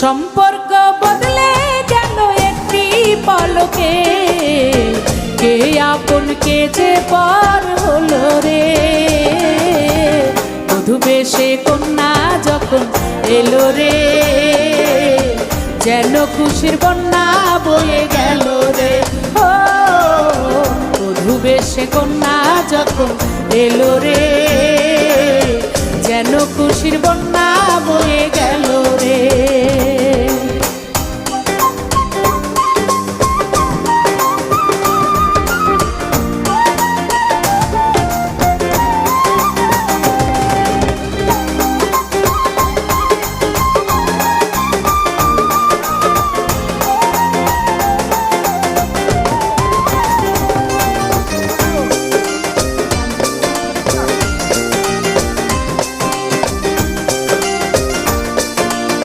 সম্পর্ক বদলে গেল একটি পলকে। কে আপন, কে যে পর হলো রে। বধু বেশে কন্যা যখন এলো রে, যেন খুশির বন্যা বয়ে গেল রে। ও বধু বেশে কন্যা যখন এলো রে।